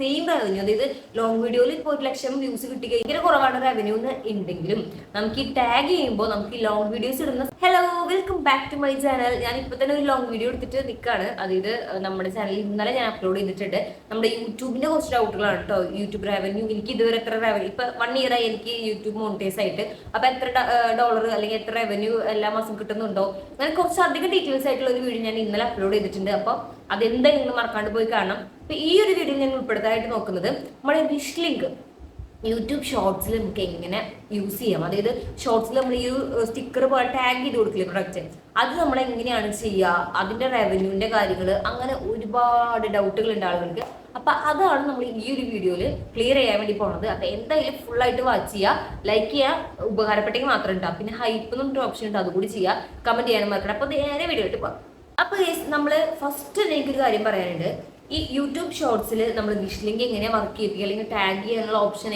Same revenue അതായത് long വീഡിയോയിൽ ഇപ്പോൾ ഒരു ലക്ഷം വ്യൂസ് കിട്ടി ഭയങ്കര കുറവാണ് റവന്യൂ എന്ന് ഉണ്ടെങ്കിലും നമുക്ക് ഈ ടാഗ് ചെയ്യുമ്പോൾ നമുക്ക് ഈ ലോങ് വീഡിയോസ് ഇടുന്ന hello welcome back to my channel ഞാൻ ഇപ്പൊ തന്നെ ഒരു ലോങ് വീഡിയോ എടുത്തിട്ട് നിൽക്കുകയാണ് അതായത് നമ്മുടെ ചാനലിൽ ഇന്നലെ ഞാൻ അപ്ലോഡ് ചെയ്തിട്ടുണ്ട്. നമ്മുടെ യൂട്യൂബിന്റെ കുറച്ച് ഡൗട്ടുകളാണ് കേട്ടോ യൂട്യൂബ് റവന്യൂ എനിക്ക് ഇതുവരെ എത്ര റവന്യൂ ഇപ്പൊ വൺ ഇയർ ആയി എനിക്ക് യൂട്യൂബ് മോണിറ്റൈസ് ആയിട്ട്. അപ്പൊ എത്ര ഡോളർ അല്ലെങ്കിൽ എത്ര റവന്യൂ എല്ലാ മാസം കിട്ടുന്നുണ്ടോ? അങ്ങനെ കുറച്ച് അധികം ഡീറ്റെയിൽസ് ആയിട്ടുള്ള ഒരു വീഡിയോ ഞാൻ ഇന്നലെ അപ്ലോഡ് ചെയ്തിട്ടുണ്ട്. അപ്പോൾ അതെന്തായാലും നിങ്ങൾ മറക്കാണ്ട് പോയി കാണണം? അപ്പൊ ഈ ഒരു വീഡിയോ ഞാൻ ഉൾപ്പെടുത്താനായിട്ട് നോക്കുന്നത് നമ്മുടെ വിഷ് ലിങ്ക് യൂട്യൂബ് ഷോർട്സിൽ നമുക്ക് എങ്ങനെ യൂസ് ചെയ്യാം? അതായത് ഷോർട്സിൽ നമ്മൾ ഈ സ്റ്റിക്കർ പോലെ ടാഗ് ചെയ്ത് കൊടുക്കില്ലേ പ്രൊഡക്റ്റ് അത് നമ്മൾ എങ്ങനെയാണ് ചെയ്യുക? അതിന്റെ റവന്യൂവിന്റെ കാര്യങ്ങൾ അങ്ങനെ ഒരുപാട് ഡൗട്ടുകൾ ഉണ്ട് ആളുകൾക്ക്. അപ്പൊ അതാണ് നമ്മൾ ഈ ഒരു വീഡിയോയിൽ ക്ലിയർ ചെയ്യാൻ വേണ്ടി പോണത്. അപ്പൊ എന്തായാലും ഫുൾ ആയിട്ട് വാച്ച് ചെയ്യുക. ലൈക്ക് ചെയ്യുക. ഉപകാരപ്പെട്ടെങ്കിൽ മാത്രം ഉണ്ടാവും പിന്നെ ഹൈപ്പ് എന്നൊരു ഓപ്ഷൻ ഉണ്ട്. അതുകൂടി ചെയ്യുക. കമന്റ് ചെയ്യാനും മറക്കണം അപ്പൊ നേരെ വീഡിയോ ആയിട്ട് പോകാം അപ്പൊ നമ്മൾ ഫസ്റ്റ് എനിക്കൊരു കാര്യം പറയാനുണ്ട്. ഈ യൂട്യൂബ് ഷോർട്സിൽ നമ്മൾ വിഷ് ലിങ്ക് എങ്ങനെ വർക്ക് ചെയ്യിപ്പിക്കുക? അല്ലെങ്കിൽ ടാഗ് ചെയ്യാനുള്ള ഓപ്ഷൻ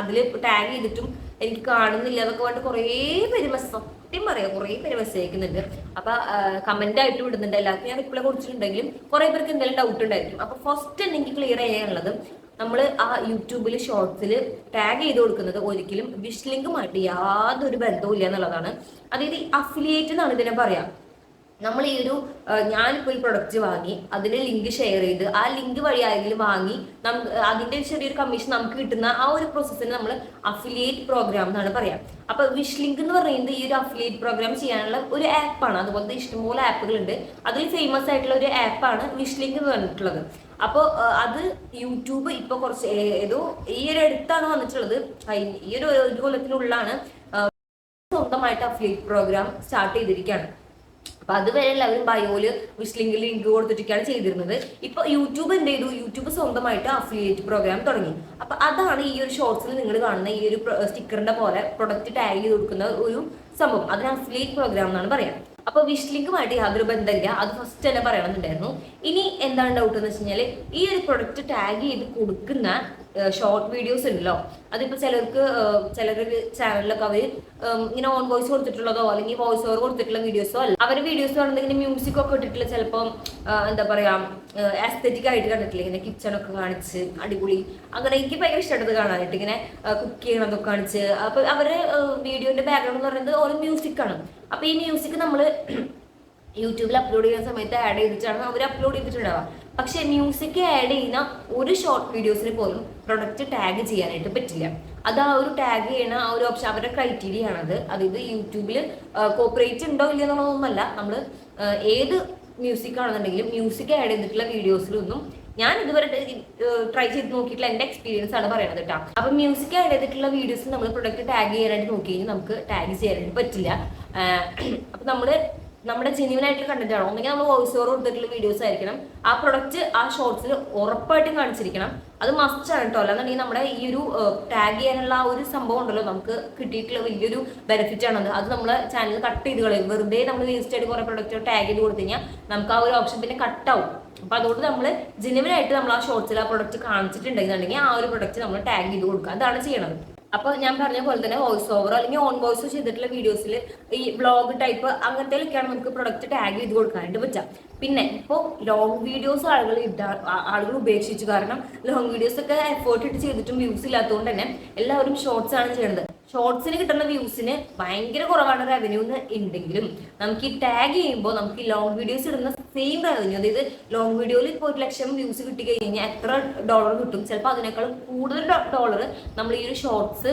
അതിൽ ടാഗ് ചെയ്തിട്ടും എനിക്ക് കാണുന്നില്ല എന്നൊക്കെ പറഞ്ഞിട്ട് കുറേ പേര് സത്യം പറയാം കുറേ പേര് മെസ്സേജ് അയക്കുന്നുണ്ട്. കമന്റ് ആയിട്ട് വിടുന്നുണ്ട് എല്ലാവർക്കും. ഞാൻ റിപ്ലൈ കൊടുത്തിട്ടുണ്ടെങ്കിലും കുറേ പേർക്ക് എന്തെങ്കിലും ഡൗട്ട് ഉണ്ടായിരിക്കും. അപ്പോൾ ഫസ്റ്റ് എനിക്ക് ക്ലിയർ ചെയ്യാനുള്ളത് നമ്മൾ ആ യൂട്യൂബിൽ ഷോർട്സിൽ ടാഗ് ചെയ്ത് കൊടുക്കുന്നത് ഒരിക്കലും വിഷ് ലിങ്കുമായിട്ട് യാതൊരു ബന്ധവും ഇല്ല എന്നുള്ളതാണ്. അതായത് അഫിലിയേറ്റ് എന്നാണ് ഇതിനെ പറയാം. നമ്മൾ ഈ ഒരു ഞാനിപ്പോൾ ഒരു പ്രൊഡക്റ്റ് വാങ്ങി അതിന് ലിങ്ക് ഷെയർ ചെയ്ത് ആ ലിങ്ക് വഴി ആരെങ്കിലും വാങ്ങി നമുക്ക് അതിന്റെ ചെറിയൊരു കമ്മീഷൻ നമുക്ക് കിട്ടുന്ന ആ ഒരു പ്രോസസ്സിന് നമ്മൾ അഫിലിയേറ്റ് പ്രോഗ്രാം എന്നാണ് പറയാം. അപ്പൊ വിഷ് ലിങ്ക് എന്ന് പറയുന്നത് ഈ ഒരു അഫിലിയേറ്റ് പ്രോഗ്രാം ചെയ്യാനുള്ള ഒരു ആപ്പാണ് അതുപോലത്തെ ഇഷ്ടംപോലെ ആപ്പുകളുണ്ട് അതിൽ ഫേമസ് ആയിട്ടുള്ള ഒരു ആപ്പാണ് വിഷ് ലിങ്ക് എന്ന് പറഞ്ഞിട്ടുള്ളത്. അപ്പോൾ അത് യൂട്യൂബ് ഇപ്പൊ കുറച്ച് ഏതോ ഈ ഒരു അടുത്താണ് വന്നിട്ടുള്ളത്. ഈ ഒരു ഒരു കൊല്ലത്തിനുള്ളാണ് സ്വന്തമായിട്ട് അഫിലിയേറ്റ് പ്രോഗ്രാം സ്റ്റാർട്ട് ചെയ്തിരിക്കുകയാണ് അപ്പൊ അതുവരെ എല്ലാവരും ബയോയിൽ വിഷ് ലിങ്ക് ലിങ്ക് കൊടുത്തിട്ടൊക്കെയാണ് ചെയ്തിരുന്നത്. ഇപ്പൊ യൂട്യൂബ് എന്ത് ചെയ്തു? യൂട്യൂബ് സ്വന്തമായിട്ട് അഫിലിയേറ്റ് പ്രോഗ്രാം തുടങ്ങി. അപ്പൊ അതാണ് ഈ ഒരു ഷോർട്സിൽ നിങ്ങൾ കാണുന്ന ഈ ഒരു സ്റ്റിക്കറിന്റെ പോലെ പ്രൊഡക്റ്റ് ടാഗ് ചെയ്ത് കൊടുക്കുന്ന ഒരു സംഭവം. അതിന് അഫിലിയേറ്റ് പ്രോഗ്രാം എന്നാണ് പറയാം. അപ്പൊ വിഷ് ലിങ്കുമായിട്ട് യാതൊരു ബന്ധമില്ല. അത് ഫസ്റ്റ് തന്നെ പറയണമെന്നുണ്ടായിരുന്നു. ഇനി എന്താണ് ഡൗട്ട് എന്ന് വെച്ച് കഴിഞ്ഞാൽ ഈ ഒരു പ്രൊഡക്റ്റ് ടാഗ് ചെയ്ത് കൊടുക്കുന്ന ഷോർട്ട് വീഡിയോസ് ഉണ്ടല്ലോ. അതിപ്പോ ചിലർക്ക് ചിലരുടെ ചാനലിലൊക്കെ അവർ ഇങ്ങനെ ഓൺ വോയിസ് കൊടുത്തിട്ടുള്ളതോ അല്ലെങ്കിൽ വോയിസ് ഓവർ കൊടുത്തിട്ടുള്ള വീഡിയോസോ അല്ല. അവർ വീഡിയോസ് കാണുന്നത് ഇങ്ങനെ മ്യൂസിക് ഒക്കെ ഇട്ടിട്ടുള്ള ചിലപ്പോൾ എന്താ പറയാ ആസ്തറ്റിക് ആയിട്ട് കണ്ടിട്ടില്ല? ഇങ്ങനെ കിച്ചണൊക്കെ കാണിച്ച് അടിപൊളി. അങ്ങനെ എനിക്ക് ഭയങ്കര ഇഷ്ടപ്പെട്ടത് കാണാനായിട്ട്. ഇങ്ങനെ കുക്ക് ചെയ്യണതൊക്കെ കാണിച്ച്. അപ്പൊ അവരുടെ വീഡിയോന്റെ ബാക്ക്ഗ്രൗണ്ട് എന്ന് പറയുന്നത് ഓരോ മ്യൂസിക് ആണ്. അപ്പൊ ഈ മ്യൂസിക് നമ്മൾ യൂട്യൂബിൽ അപ്ലോഡ് ചെയ്യുന്ന സമയത്ത് ആഡ് ചെയ്തിട്ടാണ് അവർ അപ്ലോഡ് ചെയ്തിട്ടുണ്ടാവുക. പക്ഷെ മ്യൂസിക് ആഡ് ചെയ്യുന്ന ഒരു ഷോർട്ട് വീഡിയോസിന് പോലും പ്രൊഡക്റ്റ് ടാഗ് ചെയ്യാനായിട്ട് പറ്റില്ല. അത് ആ ഒരു ടാഗ് ചെയ്യണ ആ ഒരു ഓപ്ഷൻ അവരുടെ ക്രൈറ്റീരിയ ആണത്. അതായത് യൂട്യൂബിൽ കോപ്പറേറ്റ് ഉണ്ടോ ഇല്ല എന്നുള്ളതൊന്നുമല്ല. നമ്മൾ ഏത് മ്യൂസിക് ആണെന്നുണ്ടെങ്കിലും മ്യൂസിക് ആഡ് ചെയ്തിട്ടുള്ള വീഡിയോസിലൊന്നും ഞാൻ ഇതുവരെ ട്രൈ ചെയ്ത് നോക്കിയിട്ടുള്ള എന്റെ എക്സ്പീരിയൻസ് ആണ് പറയുന്നത് കേട്ടോ അപ്പൊ മ്യൂസിക് ആഡ് ചെയ്തിട്ടുള്ള വീഡിയോസ് നമ്മൾ പ്രൊഡക്റ്റ് ടാഗ് ചെയ്യാനായിട്ട് നോക്കി കഴിഞ്ഞാൽ നമുക്ക് ടാഗ് ചെയ്യാനായിട്ട് പറ്റില്ല. അപ്പൊ നമ്മൾ നമ്മുടെ ജെന്യൂൻ കണ്ടന്റ് ആണോ? ഒന്നെങ്കിൽ നമ്മൾ വോയിസ് ഓവർ കൊടുത്തിട്ടുള്ള വീഡിയോസ് ആയിരിക്കണം. ആ പ്രൊഡക്റ്റ് ആ ഷോർട്സിൽ ഉറപ്പായിട്ടും കാണിച്ചിരിക്കണം. അത് മസ്റ്റ് ആണ് കേട്ടോ അല്ലാന്നുണ്ടെങ്കിൽ നമ്മുടെ ഈ ഒരു ടാഗ് ചെയ്യാനുള്ള ആ ഒരു സംഭവം ഉണ്ടല്ലോ നമുക്ക് കിട്ടിയിട്ടുള്ള വലിയൊരു ബെനിഫിറ്റ് ആണത്. അത് നമ്മൾ ചാനൽ കട്ട് ചെയ്ത് കളയും. വെറുതെ നമ്മൾ വേസ്റ്റ് ആയിട്ട് കുറെ പ്രൊഡക്റ്റ് ടാഗ് ചെയ്ത് കൊടുത്തു കഴിഞ്ഞാൽ നമുക്ക് ആ ഒരു ഓപ്ഷൻ പിന്നെ കട്ടാവും അപ്പോൾ അതുകൊണ്ട് നമ്മൾ ആയിട്ട് നമ്മൾ ആ ഷോർട്സിൽ ആ പ്രൊഡക്റ്റ് കാണിച്ചിട്ടുണ്ടെന്നുണ്ടെങ്കിൽ ആ ഒരു പ്രൊഡക്റ്റ് നമ്മൾ ടാഗ് ചെയ്ത് കൊടുക്കുക. അതാണ് ചെയ്യണത്. അപ്പൊ ഞാൻ പറഞ്ഞ പോലെ തന്നെ വോയിസ് ഓവറോ അല്ലെങ്കിൽ ഓൺ വോയിസോ ചെയ്തിട്ടുള്ള വീഡിയോസിൽ ഈ വ്ളോഗ് ടൈപ്പ് അങ്ങനത്തേലൊക്കെയാണ് നമുക്ക് പ്രൊഡക്റ്റ് ടാഗ് ചെയ്ത് കൊടുക്കാനായിട്ട് പറ്റാം പിന്നെ ഇപ്പോൾ ലോങ് വീഡിയോസ് ആളുകൾ ഇടാ ആളുകൾ ഉപേക്ഷിച്ചു. കാരണം ലോങ് വീഡിയോസ് ഒക്കെ എഫേർട്ട് ഇട്ട് ചെയ്തിട്ടും വ്യൂസ് ഇല്ലാത്തതുകൊണ്ട് തന്നെ എല്ലാവരും ഷോർട്സ് ആണ് ചെയ്യുന്നത് ഷോർട്സിന് കിട്ടുന്ന വ്യൂസിന് ഭയങ്കര കുറവാണ് റവന്യൂ എന്ന് ഉണ്ടെങ്കിലും നമുക്ക് ഈ ടാഗ് ചെയ്യുമ്പോൾ നമുക്ക് ഈ ലോങ് വീഡിയോസ് ഇടുന്ന സെയിം റവന്യൂ അതായത് ലോങ് വീഡിയോയിൽ ഇപ്പോൾ ഒരു ലക്ഷം വ്യൂസ് കിട്ടി കഴിഞ്ഞാൽ എത്ര ഡോളർ കിട്ടും? ചിലപ്പോൾ അതിനേക്കാൾ കൂടുതൽ ഡോളർ നമ്മൾ ഈ ഒരു ഷോർട്സ്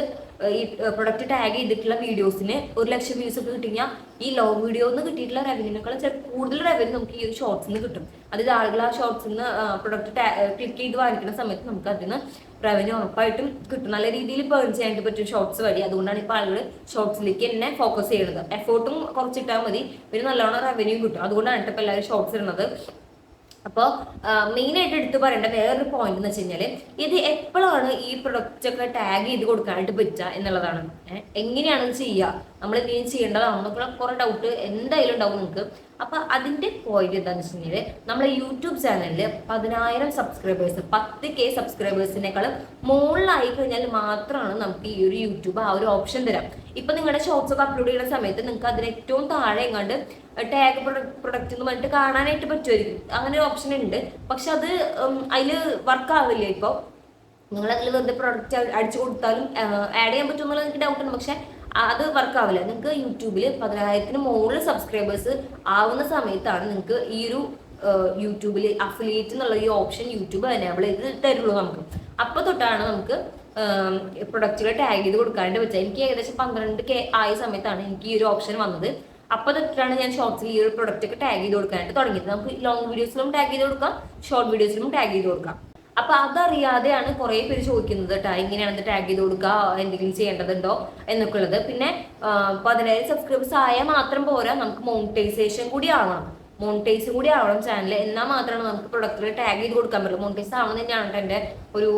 ഈ പ്രൊഡക്റ്റ് ടാഗ് ചെയ്തിട്ടുള്ള വീഡിയോസിന് ഒരു ലക്ഷം വ്യൂസ് ഒക്കെ കിട്ടിക്കഴിഞ്ഞാൽ ഈ ലോങ് വീഡിയോ നിന്ന് കിട്ടിയിട്ടുള്ള റവന്യൂനേക്കാൾ കൂടുതൽ റവന്യൂ നമുക്ക് ഈ ഒരു ഷോർട്സിൽ നിന്ന് കിട്ടും. അതായത് ആളുകൾ ആ ഷോർട്സിൽ നിന്ന് പ്രൊഡക്റ്റ് ക്ലിക്ക് ചെയ്ത് വാങ്ങിക്കുന്ന സമയത്ത് നമുക്ക് അതിൽ നിന്ന് റവന്യൂ ഉറപ്പായിട്ടും കിട്ടും. നല്ല രീതിയിൽ പേൺ ചെയ്യാനായിട്ട് പറ്റും ഷോർട്സ് വഴി. അതുകൊണ്ടാണ് ഇപ്പോൾ ആളുകൾ ഷോർട്സിലേക്ക് തന്നെ ഫോക്കസ് ചെയ്യുന്നത്. എഫോർട്ടും കുറച്ചിട്ടാൽ മതി. പിന്നെ നല്ലോണം റവന്യൂ കിട്ടും. അതുകൊണ്ടാണ് ഇപ്പോൾ എല്ലാവരും ഷോർട്സ് ഇടുന്നത്. അപ്പോൾ മെയിൻ ആയിട്ട് എടുത്തു പറയേണ്ട വേറൊരു പോയിന്റ് എന്ന് വെച്ച് കഴിഞ്ഞാൽ ഇത് എപ്പോഴാണ് ഈ പ്രൊഡക്റ്റ് ഒക്കെ ടാഗ് ചെയ്ത് കൊടുക്കാനായിട്ട് പറ്റുക എന്നുള്ളതാണ്. എങ്ങനെയാണ് ചെയ്യുക? നമ്മൾ എന്തെങ്കിലും നമുക്കുള്ള കുറെ ഡൗട്ട് എന്തായാലും ഉണ്ടാവും നിങ്ങൾക്ക് അപ്പൊ അതിന്റെ പോയിന്റ് എന്താണെന്ന് വെച്ചിട്ടുണ്ടെങ്കിൽ നമ്മളെ യൂട്യൂബ് ചാനലിൽ പതിനായിരം സബ്സ്ക്രൈബേഴ്സ് പത്ത് കെ സബ്സ്ക്രൈബേഴ്സിനേക്കാളും മുകളിലായി കഴിഞ്ഞാൽ മാത്രമാണ് നമുക്ക് ഈ ഒരു യൂട്യൂബ് ആ ഒരു ഓപ്ഷൻ തരാം. ഇപ്പൊ നിങ്ങളുടെ ഷോർട്സ് ഒക്കെ അപ്ലോഡ് ചെയ്യുന്ന സമയത്ത് നിങ്ങൾക്ക് അതിന് ഏറ്റവും താഴെ എങ്ങാണ്ട് ടാഗ് പ്രൊഡക്റ്റ് എന്ന് പറഞ്ഞിട്ട് കാണാനായിട്ട് പറ്റുമായിരിക്കും. അങ്ങനെ ഒരു ഓപ്ഷൻ ഉണ്ട്. പക്ഷെ അത് അതിൽ വർക്ക് ആവില്ല ഇപ്പോൾ നിങ്ങൾ അതിൽ വെറുതെ പ്രൊഡക്റ്റ് അടിച്ചു കൊടുത്താലും ആഡ് ചെയ്യാൻ പറ്റുമെന്നുള്ള എനിക്ക് ഡൗട്ട് ഉണ്ട്. പക്ഷെ അത് വർക്ക് ആവില്ല. നിങ്ങൾക്ക് യൂട്യൂബിൽ പതിനായിരത്തിന് മുകളിൽ സബ്സ്ക്രൈബേഴ്സ് ആവുന്ന സമയത്താണ് നിങ്ങൾക്ക് ഈ ഒരു യൂട്യൂബിൽ അഫിലിയേറ്റ് എന്നുള്ള ഈ ഓപ്ഷൻ യൂട്യൂബ് എനേബിൾ ചെയ്ത് തരുള്ളൂ നമുക്ക്. അപ്പോൾ തൊട്ടാണ് നമുക്ക് പ്രൊഡക്റ്റുകൾ ടാഗ് ചെയ്ത് കൊടുക്കാണ്ട് വെച്ചാൽ എനിക്ക് ഏകദേശം പന്ത്രണ്ട് കെ ആയ സമയത്താണ് എനിക്ക് ഈ ഒരു ഓപ്ഷൻ വന്നത്. അപ്പോൾ തൊട്ടാണ് ഞാൻ ഷോർട്സിൽ ഈ ഒരു പ്രൊഡക്റ്റ് ഒക്കെ ടാഗ് ചെയ്ത് കൊടുക്കാനായിട്ട് തുടങ്ങിയത്. നമുക്ക് ലോങ് വീഡിയോസിലും ടാഗ് ചെയ്ത് കൊടുക്കാം ഷോർട്ട് വീഡിയോസിലും ടാഗ് ചെയ്ത് കൊടുക്കാം. അപ്പൊ അതറിയാതെയാണ് കുറെ പേര് ചോദിക്കുന്നത് കേട്ടോ ഇങ്ങനെയാണ് ടാഗ് ചെയ്ത് കൊടുക്കുക എന്തെങ്കിലും ചെയ്യേണ്ടതുണ്ടോ എന്നൊക്കെ ഉള്ളത് പിന്നെ പതിനായിരം സബ്സ്ക്രൈബേഴ്സ് ആയാൽ മാത്രം പോരാ നമുക്ക് മോണിറ്റൈസേഷൻ കൂടി ആവണം. മോണിറ്റൈസ് കൂടി ആവണം ചാനൽ എന്നാൽ മാത്രമാണ് നമുക്ക് പ്രൊഡക്റ്റിൽ ടാഗ് ചെയ്ത് കൊടുക്കാൻ പറ്റുള്ളൂ. മോണിറ്റൈസ് ആവണം തന്നെയാണ് എന്റെ ഒരു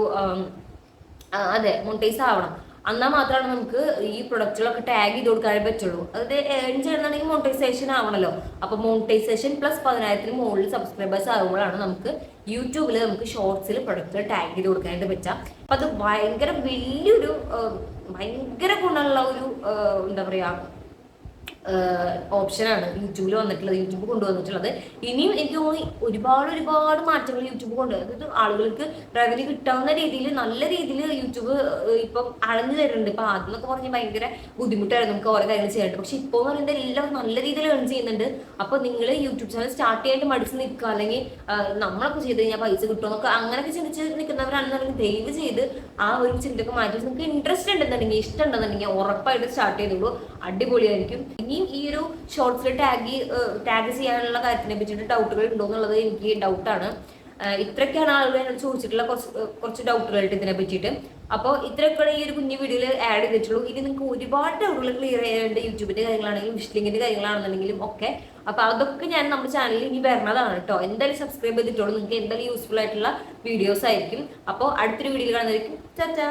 അതെ മോണിറ്റൈസ് ആവണം. എന്നാൽ മാത്രമാണ് നമുക്ക് ഈ പ്രൊഡക്റ്റുകളൊക്കെ ടാഗ് ചെയ്ത് കൊടുക്കാനേ പറ്റുള്ളൂ. അത് ഏൺ ചെയ്യണമെന്നുണ്ടെങ്കിൽ മോണിറ്റൈസേഷൻ ആവണല്ലോ. അപ്പോൾ മോണിറ്റൈസേഷൻ പ്ലസ് പതിനായിരത്തിന് മുകളിൽ സബ്സ്ക്രൈബേഴ്സ് ആകുമ്പോഴാണ് നമുക്ക് യൂട്യൂബിൽ നമുക്ക് ഷോർട്സിൽ പ്രൊഡക്റ്റുകൾ ടാഗ് ചെയ്ത് കൊടുക്കാനായിട്ട് പറ്റുക അപ്പം അത് ഭയങ്കര വലിയൊരു ഭയങ്കര ഗുണമുള്ള ഒരു എന്താ പറയുക ഓപ്ഷനാണ് യൂട്യൂബിൽ വന്നിട്ടുള്ളത് യൂട്യൂബ് കൊണ്ടുവന്നിട്ടുള്ളത്. ഇനിയും എനിക്ക് തോന്നി ഒരുപാട് ഒരുപാട് മാറ്റങ്ങൾ യൂട്യൂബ് കൊണ്ട് അതായത് ആളുകൾക്ക് റവന്യൂ കിട്ടാവുന്ന രീതിയിൽ നല്ല രീതിയിൽ യൂട്യൂബ് ഇപ്പം അളഞ്ഞു തരുന്നുണ്ട് ഇപ്പൊ ആദ്യം എന്നൊക്കെ പറഞ്ഞ് ഭയങ്കര ബുദ്ധിമുട്ടായിരുന്നു നമുക്ക് ഓരോ കാര്യങ്ങൾ ചെയ്യാനുണ്ട് പക്ഷെ ഇപ്പോൾ എന്ന് പറയുന്നത് എല്ലാം നല്ല രീതിയിൽ ഏൺ ചെയ്യുന്നുണ്ട്. അപ്പോൾ നിങ്ങൾ യൂട്യൂബ് ചാനൽ സ്റ്റാർട്ട് ചെയ്യാനായിട്ട് മടിച്ച് നിൽക്കുക. അല്ലെങ്കിൽ നമ്മളൊക്കെ ചെയ്ത് കഴിഞ്ഞാൽ പൈസ കിട്ടുമെന്നൊക്കെ അങ്ങനെയൊക്കെ ചിന്തിച്ച് നിൽക്കുന്നവരാണെന്നുണ്ടെങ്കിൽ ദയവ് ചെയ്ത് ആ ഒരു ചിന്തയൊക്കെ മാറ്റി നിങ്ങൾക്ക് ഇൻട്രസ്റ്റ് ഉണ്ടെന്നുണ്ടെങ്കിൽ ഇഷ്ടം ഉണ്ടെന്നുണ്ടെങ്കിൽ ഉറപ്പായിട്ട് സ്റ്റാർട്ട് ചെയ്തോളൂ. അടിപൊളിയായിരിക്കും. ഇനിയും ഈ ഒരു ഷോർട്സിൽ ടാഗ് ടാഗ് ചെയ്യാനുള്ള കാര്യത്തിനെ പറ്റിയിട്ട് ഡൗട്ടുകൾ ഉണ്ടോ എന്നുള്ളത് എനിക്ക് ഡൗട്ടാണ് ഇത്രയൊക്കെയാണ് ആളുകൾ എന്നോട് ചോദിച്ചിട്ടുള്ള കുറച്ച് കുറച്ച് ഡൗട്ടുകളായിട്ട് ഇതിനെ പറ്റിയിട്ട്. അപ്പോൾ ഇത്രയൊക്കെയാണ് ഈ ഒരു കുഞ്ഞു വീഡിയോയിൽ ആഡ് ചെയ്തിട്ടുള്ളൂ. ഇനി നിങ്ങൾക്ക് ഒരുപാട് ഡൗട്ടുകൾ ക്ലിയർ ചെയ്യാനുണ്ട് യൂട്യൂബിന്റെ കാര്യങ്ങളാണെങ്കിലും വിഷ്ലിങ്ങിന്റെ കാര്യങ്ങളാണെന്നുണ്ടെങ്കിലും ഒക്കെ. അപ്പോൾ അതൊക്കെ ഞാൻ നമ്മുടെ ചാനലിൽ ഇനി വരുന്നതാണ് കേട്ടോ എന്തായാലും സബ്സ്ക്രൈബ് ചെയ്തിട്ടുള്ളൂ. നിങ്ങൾക്ക് എന്തായാലും യൂസ്ഫുൾ ആയിട്ടുള്ള വീഡിയോസ് ആയിരിക്കും. അപ്പോൾ അടുത്തൊരു വീഡിയോയിൽ കാണുന്നതായിരിക്കും. ചാ